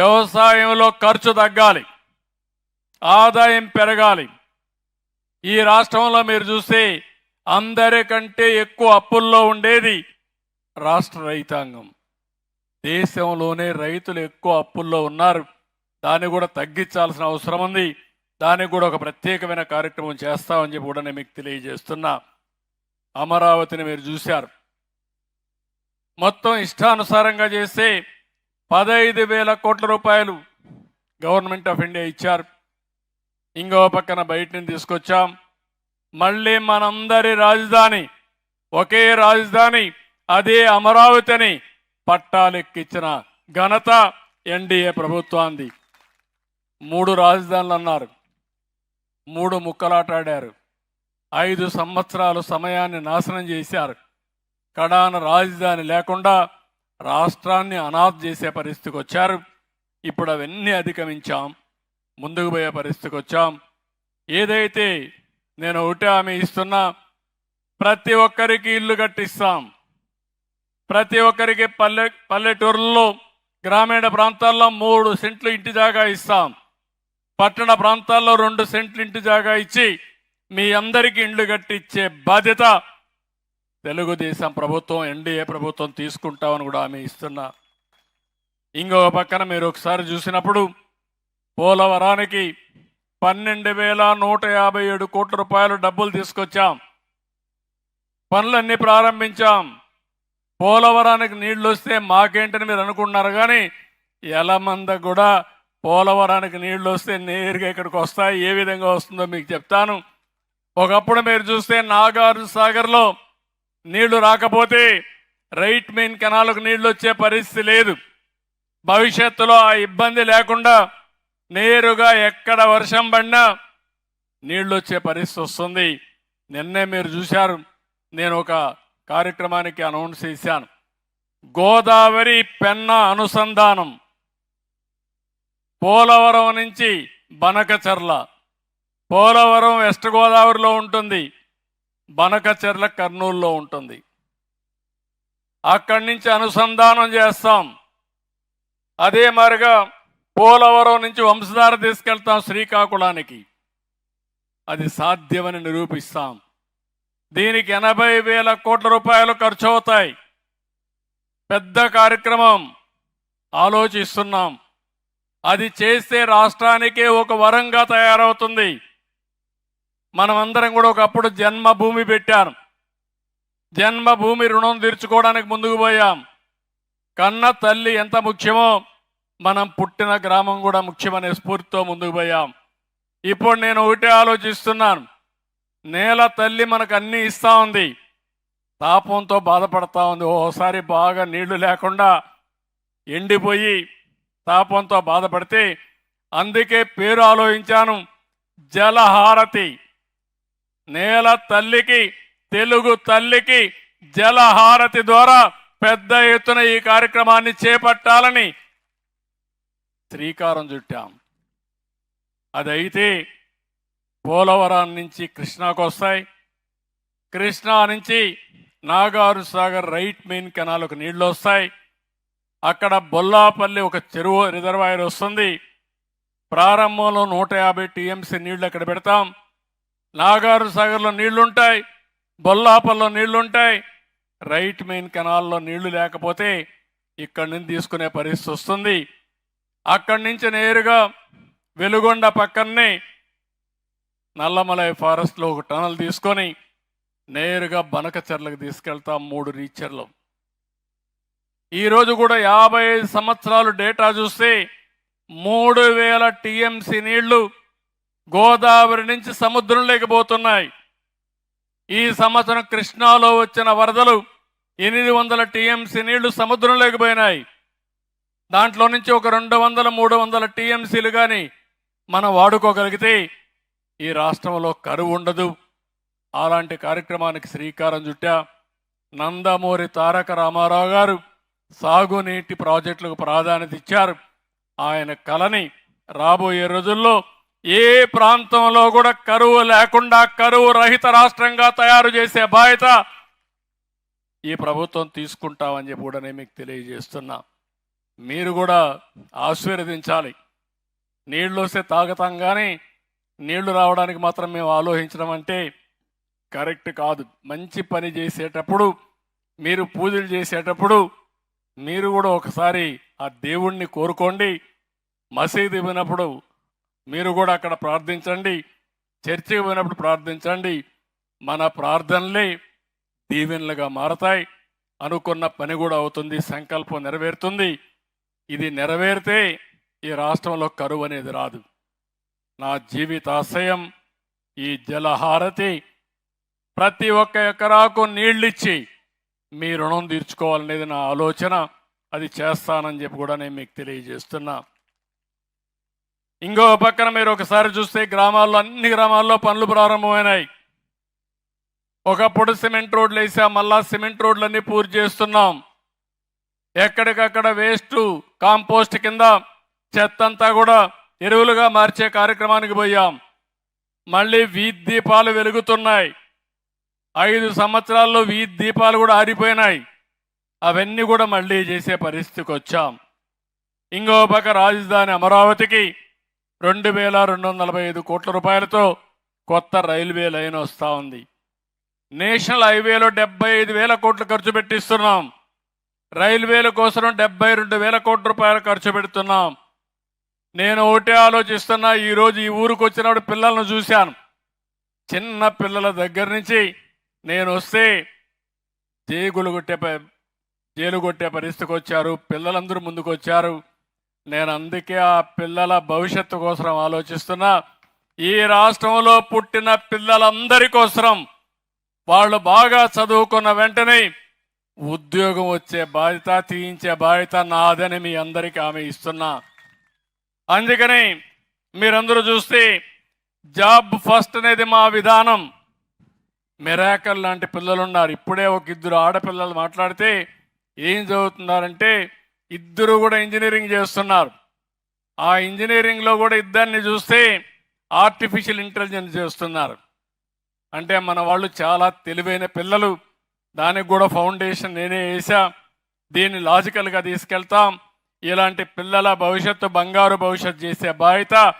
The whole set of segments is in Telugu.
వ్యవసాయంలో ఖర్చు తగ్గాలి. ఆదాయం పెరగాలి. ఈ రాష్ట్రంలో మీరు చూస్తే అందరికంటే ఎక్కువ అప్పుల్లో ఉండేది రాష్ట్ర రైతాంగం. దేశంలోనే రైతులు ఎక్కువ అప్పుల్లో ఉన్నారు. దాన్ని కూడా తగ్గించాల్సిన అవసరం ఉంది. దానికి కూడా ఒక ప్రత్యేకమైన కార్యక్రమం చేస్తామని చెప్పి కూడా నేను మీకు తెలియజేస్తున్నా. అమరావతిని మీరు చూశారు. మొత్తం ఇష్టానుసారంగా చేస్తే పదహైదు వేల కోట్ల రూపాయలు గవర్నమెంట్ ఆఫ్ ఇండియా ఇచ్చారు. ఇంకో పక్కన బయటని తీసుకొచ్చాం. మళ్ళీ మనందరి రాజధాని ఒకే రాజధాని అదే అమరావతిని పట్టాలెక్కించిన ఘనత ఎన్డీఏ ప్రభుత్వాన్ని మూడు రాజధానులు అన్నారు. మూడు ముక్కలాటాడారు. ఐదు సంవత్సరాలు సమయాన్ని నాశనం చేశారు. కడాన రాజధాని లేకుండా రాష్ట్రాన్ని అనాథ్ చేసే పరిస్థితికి వచ్చారు. ఇప్పుడు అవన్నీ అధిగమించాం. ముందుకు పోయే పరిస్థితికి వచ్చాం. ఏదైతే నేను ఒకటే హామీ ఇస్తున్నా ప్రతి ఒక్కరికి ఇల్లు కట్టిస్తాం. ప్రతి ఒక్కరికి పల్లె పల్లెటూరుల్లో గ్రామీణ ప్రాంతాల్లో మూడు సెంట్లు ఇంటి జాగా ఇస్తాం. పట్టణ ప్రాంతాల్లో రెండు సెంట్లు ఇంటి జాగా ఇచ్చి మీ అందరికీ ఇండ్లు కట్టించే బాధ్యత తెలుగుదేశం ప్రభుత్వం ఎన్డీఏ ప్రభుత్వం తీసుకుంటామని కూడా ఆమె ఇస్తున్నా. ఇంకొక పక్కన మీరు ఒకసారి చూసినప్పుడు పోలవరానికి పన్నెండు వేల నూట యాభై ఏడు కోట్ల రూపాయలు డబ్బులు తీసుకొచ్చాం. పనులన్నీ ప్రారంభించాం. పోలవరానికి నీళ్ళు వస్తే మాకేంటని మీరు అనుకుంటున్నారు కానీ ఎలమంద కూడా పోలవరానికి నీళ్ళు వస్తే నేరుగా ఇక్కడికి వస్తాయి. ఏ విధంగా వస్తుందో మీకు చెప్తాను. ఒకప్పుడు మీరు చూస్తే నాగార్జు సాగర్లో నీళ్ళు రాకపోతే రైట్ మెయిన్ కెనాల్కు నీళ్ళు వచ్చే పరిస్థితి లేదు. భవిష్యత్తులో ఆ ఇబ్బంది లేకుండా నేరుగా ఎక్కడ వర్షం పడినా నీళ్ళు వచ్చే పరిస్థితి వస్తుంది. నిన్నే మీరు చూశారు నేను ఒక కార్యక్రమానికి అనౌన్స్ చేశాను. గోదావరి పెన్న అనుసంధానం పోలవరం నుంచి బనకచర్ల పోలవరం వెస్ట్ గోదావరిలో ఉంటుంది. బనకచెర్ల కర్నూలులో ఉంటుంది. అక్కడి నుంచి అనుసంధానం చేస్తాం. అదే మరిగా పోలవరం నుంచి వంశధార తీసుకెళ్తాం శ్రీకాకుళానికి. అది సాధ్యమని నిరూపిస్తాం. దీనికి ఎనభై వేల కోట్ల రూపాయలు ఖర్చు అవుతాయి పెద్ద కార్యక్రమం ఆలోచిస్తున్నాం. అది చేస్తే రాష్ట్రానికే ఒక వరంగా తయారవుతుంది. మనమందరం కూడా ఒకప్పుడు జన్మభూమి పెట్టాను జన్మభూమి రుణం తీర్చుకోవడానికి ముందుకు పోయాం. కన్న తల్లి ఎంత ముఖ్యమో మనం పుట్టిన గ్రామం కూడా ముఖ్యమనే స్ఫూర్తితో ముందుకు పోయాం. ఇప్పుడు నేను ఒకటే ఆలోచిస్తున్నాను. నేల తల్లి మనకు అన్నీ ఇస్తా ఉంది. తాపంతో బాధపడతా ఉంది. ఓసారి బాగా నీళ్ళు లేకుండా ఎండిపోయి తాపంతో బాధపడితే అందుకే పేరు ఆలోచించాను. జలహారతి. నేల తల్లికి తెలుగు తల్లికి జలహారతి ద్వారా పెద్ద ఎత్తున ఈ కార్యక్రమాన్ని చేపట్టాలని శ్రీకారం చుట్టాం. అదైతే పోలవరం నుంచి కృష్ణాకు వస్తాయి. కృష్ణా నుంచి నాగారు సాగర్ రైట్ మెయిన్ కెనాల్కు నీళ్ళు వస్తాయి. అక్కడ బొల్లాపల్లి ఒక చెరువు రిజర్వాయర్ వస్తుంది. ప్రారంభంలో నూట యాభై టీఎంసీ నీళ్ళు అక్కడ పెడతాం. నాగారు సాగర్లో నీళ్ళుంటాయి బొల్లాపల్లో నీళ్ళుంటాయి. రైట్ మెయిన్ కెనాల్లో నీళ్ళు లేకపోతే ఇక్కడి నుంచి తీసుకునే పరిస్థితి వస్తుంది. అక్కడి నుంచి నేరుగా వెలుగొండ పక్కనే నల్లమలై ఫారెస్ట్లో ఒక టనల్ తీసుకొని నేరుగా బనకచెర్లకు తీసుకెళ్తాం మూడు రీచర్లు. ఈరోజు కూడా యాభై ఐదు సంవత్సరాలు డేటా చూస్తే మూడు వేల టీఎంసీ నీళ్ళు గోదావరి నుంచి సముద్రం లేకపోతున్నాయి ఈ సంవత్సరం కృష్ణాలో వచ్చిన వరదలు ఎనిమిది వందల టీఎంసీ నీళ్ళు సముద్రం లేకపోయినాయి దాంట్లో నుంచి ఒక రెండు వందల మూడు వందల టీఎంసీలు కానీ మనం వాడుకోగలిగితే ఈ రాష్ట్రంలో కరువు ఉండదు. అలాంటి కార్యక్రమానికి శ్రీకారం చుట్టా నందమూరి తారక రామారావు గారు సాగునీటి ప్రాజెక్టులకు ప్రాధాన్యత ఇచ్చారు. ఆయన కలని రాబోయే రోజుల్లో ఏ ప్రాంతంలో కూడా కరువు లేకుండా కరువు రహిత రాష్ట్రంగా తయారు చేసే బాధ్యత ఈ ప్రభుత్వం తీసుకుంటామని చెప్పి కూడా నేను మీకు తెలియజేస్తున్నా. మీరు కూడా ఆశీర్వదించాలి. నీళ్ళు వస్తే తాగుతాం కానీ నీళ్ళు రావడానికి మాత్రం మేము ఆలోచించడం అంటే కరెక్ట్ కాదు. మంచి పని చేసేటప్పుడు మీరు పూజలు చేసేటప్పుడు మీరు కూడా ఒకసారి ఆ దేవుణ్ణి కోరుకోండి. మసీదు ఇవ్వనప్పుడు మీరు కూడా అక్కడ ప్రార్థించండి. చర్చికి పోయినప్పుడు ప్రార్థించండి. మన ప్రార్థనలే దీవెనలుగా మారతాయి. అనుకున్న పని కూడా అవుతుంది. సంకల్పం నెరవేరుతుంది. ఇది నెరవేరితే ఈ రాష్ట్రంలో కరువు అనేది రాదు. నా జీవితాశయం ఈ జలహారతి. ప్రతి ఒక్క ఎకరాకు నీళ్ళిచ్చి మీ రుణం తీర్చుకోవాలనేది నా ఆలోచన. అది చేస్తానని చెప్పి కూడా నేను మీకు తెలియజేస్తున్నా. ఇంకో పక్కన మీరు ఒకసారి చూస్తే గ్రామాల్లో అన్ని గ్రామాల్లో పనులు ప్రారంభమైనాయి. ఒకప్పుడు సిమెంట్ రోడ్లు వేసాం మళ్ళా సిమెంట్ రోడ్లన్నీ పూర్తి చేస్తున్నాం. ఎక్కడికక్కడ వేస్ట్ కాంపోస్ట్ కింద చెత్త అంతా కూడా ఎరువులుగా మార్చే కార్యక్రమానికి పోయాం. మళ్ళీ వీధి దీపాలు వెలుగుతున్నాయి. ఐదు సంవత్సరాల్లో వీధి దీపాలు కూడా ఆరిపోయినాయి. అవన్నీ కూడా మళ్ళీ చేసే పరిస్థితికి వచ్చాం. ఇంకో పక్క రాజధాని అమరావతికి రెండు వేల రెండు వందల నలభై ఐదు కోట్ల రూపాయలతో కొత్త రైల్వే లైన్ వస్తూ ఉంది. నేషనల్ హైవేలో డెబ్బై ఐదు వేల కోట్లు ఖర్చు పెట్టిస్తున్నాం. రైల్వేల కోసం డెబ్బై రెండు వేల కోట్ల రూపాయలు ఖర్చు పెడుతున్నాం. నేను ఒకటే ఆలోచిస్తున్నా ఈరోజు ఈ ఊరికి వచ్చినప్పుడు పిల్లలను చూశాను. చిన్న పిల్లల దగ్గర నుంచి నేను వస్తే జేగులు కొట్టే ప- జైలు కొట్టే పరిస్థితికి వచ్చారు. పిల్లలందరూ ముందుకు వచ్చారు నేను అందుకే ఆ పిల్లల భవిష్యత్తు కోసం ఆలోచిస్తున్నా. ఈ రాష్ట్రంలో పుట్టిన పిల్లలందరి కోసం వాళ్ళు బాగా చదువుకున్న వెంటనే ఉద్యోగం వచ్చే బాధ్యత తీయించే బాధ్యత నాదని మీ అందరికీ ఆమె ఇస్తున్నా. అందుకని మీరందరూ చూస్తే జాబ్ ఫస్ట్ అనేది మా విధానం. మెరాకల్ లాంటి పిల్లలు ఉన్నారు ఇప్పుడే ఒక ఇద్దరు ఆడపిల్లలు మాట్లాడితే ఏం చదువుతున్నారంటే ఇద్దరు కూడా ఇంజనీరింగ్ చేస్తున్నారు. ఆ ఇంజనీరింగ్లో కూడా ఇద్దరిని చూస్తే ఆర్టిఫిషియల్ ఇంటెలిజెన్స్ చేస్తున్నారు. అంటే మన వాళ్ళు చాలా తెలివైన పిల్లలు. దానికి కూడా ఫౌండేషన్ నేనే వేసా దీన్ని లాజికల్గా తీసుకెళ్తాం. ఇలాంటి పిల్లల భవిష్యత్తు బంగారు భవిష్యత్తు చేసే బాధ్యత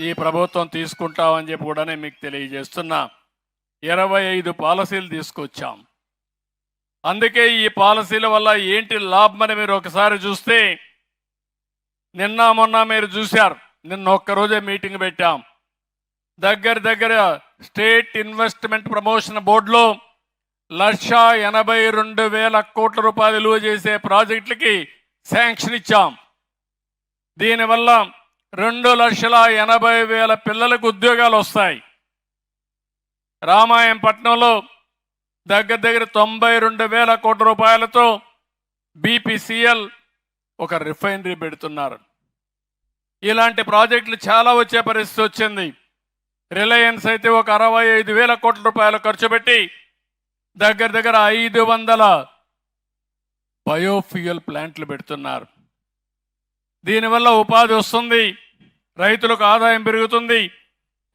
ఈ ప్రభుత్వం తీసుకుంటామని చెప్పి కూడా నేను మీకు తెలియజేస్తున్నా. ఇరవై ఐదు పాలసీలు తీసుకొచ్చాం. అందుకే ఈ పాలసీల వల్ల ఏంటి లాభమని మీరు ఒకసారి చూస్తే నిన్న మొన్న మీరు చూశారు నిన్న ఒక్కరోజే మీటింగ్ పెట్టాం. దగ్గర దగ్గర స్టేట్ ఇన్వెస్ట్మెంట్ ప్రమోషన్ బోర్డులో లక్ష ఎనభై రెండు వేల కోట్ల రూపాయలు విలువ చేసే ప్రాజెక్టులకి శాంక్షన్ ఇచ్చాం. దీనివల్ల రెండు లక్షల ఎనభై వేల పిల్లలకు ఉద్యోగాలు వస్తాయి. రామాయంపట్నంలో దగ్గర దగ్గర తొంభై రెండు వేల కోట్ల రూపాయలతో బీపీసీఎల్ ఒక రిఫైనరీ పెడుతున్నారు. ఇలాంటి ప్రాజెక్టులు చాలా వచ్చే పరిస్థితి వచ్చింది. రిలయన్స్ అయితే ఒక అరవై ఐదు వేల కోట్ల రూపాయలు ఖర్చు పెట్టి దగ్గర దగ్గర ఐదు వందల బయోఫ్యూయల్ ప్లాంట్లు పెడుతున్నారు. దీనివల్ల ఉపాధి వస్తుంది రైతులకు ఆదాయం పెరుగుతుంది.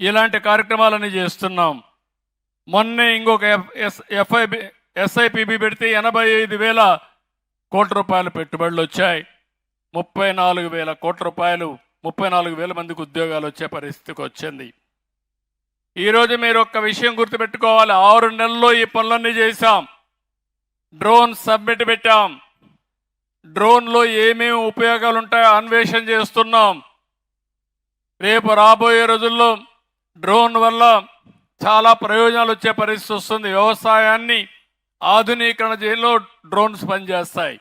ఇలాంటి కార్యక్రమాలని చేస్తున్నాం. మొన్నే ఇంకొక ఎఫ్- ఎస్ ఎఫ్ఐబి ఎస్ఐపిబి పెడితే ఎనభై ఐదు వేల కోట్ల రూపాయలు పెట్టుబడులు వచ్చాయి. ముప్పై నాలుగు వేల కోట్ల రూపాయలు ముప్పై నాలుగు వేల మందికి ఉద్యోగాలు వచ్చే పరిస్థితికి వచ్చింది. ఈరోజు మీరు ఒక్క విషయం గుర్తుపెట్టుకోవాలి. ఆరు నెలల్లో ఈ పనులన్నీ చేశాం. డ్రోన్ సబ్మిట్ పెట్టాం. డ్రోన్లో ఏమేమి ఉపయోగాలు ఉంటాయో అన్వేషణ చేస్తున్నాం. రేపు రాబోయే రోజుల్లో డ్రోన్ వల్ల చాలా ప్రయోజనాలు వచ్చే పరిస్థితి వస్తుంది. వ్యవసాయాన్ని ఆధునీకరణ చేయడంలో డ్రోన్స్ పనిచేస్తాయి.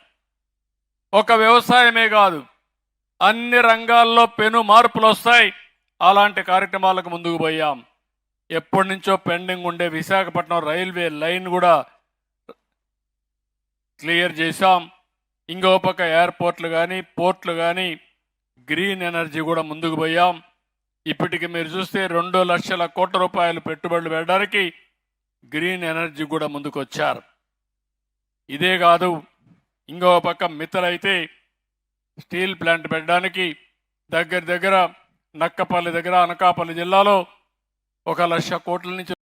ఒక వ్యవసాయమే కాదు అన్ని రంగాల్లో పెను మార్పులు వస్తాయి. అలాంటి కార్యక్రమాలకు ముందుకు పోయాం. ఎప్పటి నుంచో పెండింగ్ ఉండే విశాఖపట్నం రైల్వే లైన్ కూడా క్లియర్ చేశాం. ఇంకో పక్క ఎయిర్పోర్ట్లు కానీ పోర్ట్లు కానీ గ్రీన్ ఎనర్జీ కూడా ముందుకు పోయాం. ఇప్పటికి మీరు చూస్తే రెండు లక్షల కోట్ల రూపాయలు పెట్టుబడులు పెట్టడానికి గ్రీన్ ఎనర్జీ కూడా ముందుకు వచ్చారు ఇదే కాదు ఇంకో పక్క మిత్తలైతే స్టీల్ ప్లాంట్ పెట్టడానికి దగ్గర దగ్గర నక్కపల్లి దగ్గర అనకాపల్లి జిల్లాలో ఒక లక్ష కోట్ల నుంచి